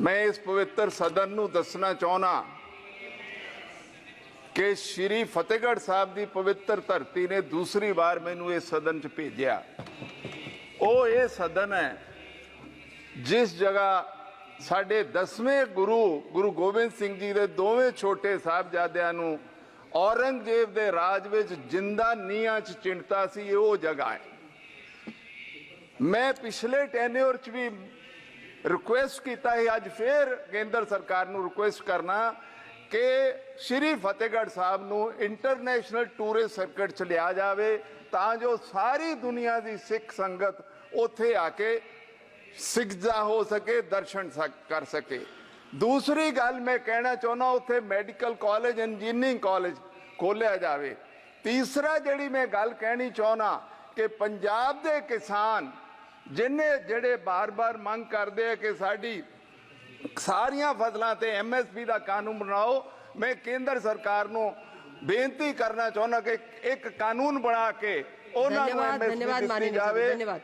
ਮੈਂ ਇਸ ਪਵਿੱਤਰ ਸਦਨ ਨੂੰ ਦੱਸਣਾ ਚਾਹਣਾ ਕਿ ਸ਼੍ਰੀ ਫਤਿਹਗੜ੍ਹ ਸਾਹਿਬ ਦੀ ਪਵਿੱਤਰ ਧਰਤੀ ਨੇ ਦੂਸਰੀ ਵਾਰ ਮੈਨੂੰ ਇਸ ਸਦਨ 'ਚ ਭੇਜਿਆ। ਉਹ ਇਹ ਸਦਨ ਹੈ ਜਿਸ ਜਗ੍ਹਾ ਸਾਡੇ 10ਵੇਂ ਗੁਰੂ ਗੁਰੂ ਗੋਬਿੰਦ ਸਿੰਘ ਜੀ ਦੇ ਦੋਵੇਂ ਛੋਟੇ ਸਾਹਿਬਜ਼ਾਦਿਆਂ ਨੂੰ ਔਰੰਗਜ਼ੇਬ ਦੇ ਰਾਜ ਵਿੱਚ ਜਿੰਦਾ ਨੀਹਾਂ 'ਚ ਚਿਣਤਾ ਸੀ ਉਹ ਜਗ੍ਹਾ ਹੈ। ਮੈਂ ਪਿਛਲੇ ਟੈਨਿਓਰ 'ਚ ਵੀ ਰਿਕੁਐਸਟ ਕੀਤਾ ਹੈ ਅੱਜ ਫੇਰ ਕੇਂਦਰ ਸਰਕਾਰ ਨੂੰ ਰਿਕੁਐਸਟ ਕਰਨਾ ਕਿ ਸ਼੍ਰੀ ਫਤਿਹਗੜ੍ਹ ਸਾਹਿਬ ਨੂੰ ਇੰਟਰਨੈਸ਼ਨਲ ਟੂਰਿਸਟ ਸਰਕਟ 'ਚ ਲਿਆ ਜਾਵੇ ਤਾਂ ਜੋ ਸਾਰੀ ਦੁਨੀਆ ਦੀ ਸਿੱਖ ਸੰਗਤ ਉੱਥੇ ਆ ਕੇ ਸਿੱਖਦਾ ਹੋ ਸਕੇ, ਦਰਸ਼ਨ ਸਕ- ਕਰ ਸਕੇ। ਦੂਸਰੀ ਗੱਲ ਮੈਂ ਕਹਿਣਾ ਚਾਹੁੰਦਾ, ਉੱਥੇ ਮੈਡੀਕਲ ਕਾਲਜ ਇੰਜੀਨੀਅਰਿੰਗ ਕਾਲਜ ਖੋਲਿਆ ਜਾਵੇ। ਤੀਸਰਾ ਜਿਹੜੀ ਮੈਂ ਗੱਲ ਕਹਿਣੀ ਚਾਹੁੰਦਾ ਕਿ ਪੰਜਾਬ ਦੇ ਕਿਸਾਨ ਜਿੰਨੇ ਜਿਹੜੇ ਬਾਰ-ਬਾਰ ਮੰਗ ਕਰਦੇ ਆ ਕਿ ਸਾਡੀ ਸਾਰੀਆਂ ਫਸਲਾਂ ਤੇ ਐਮਐਸਪੀ ਦਾ ਕਾਨੂੰਨ ਬਣਾਓ ਮੈਂ ਕੇਂਦਰ ਸਰਕਾਰ ਨੂੰ ਬੇਨਤੀ ਕਰਨਾ ਚਾਹੁੰਦਾ ਕਿ ਇੱਕ ਕਾਨੂੰਨ ਬਣਾ ਕੇ ਉਹਨਾਂ ਨੂੰ ਐਮਐਸਪੀ ਜਾਵੇ।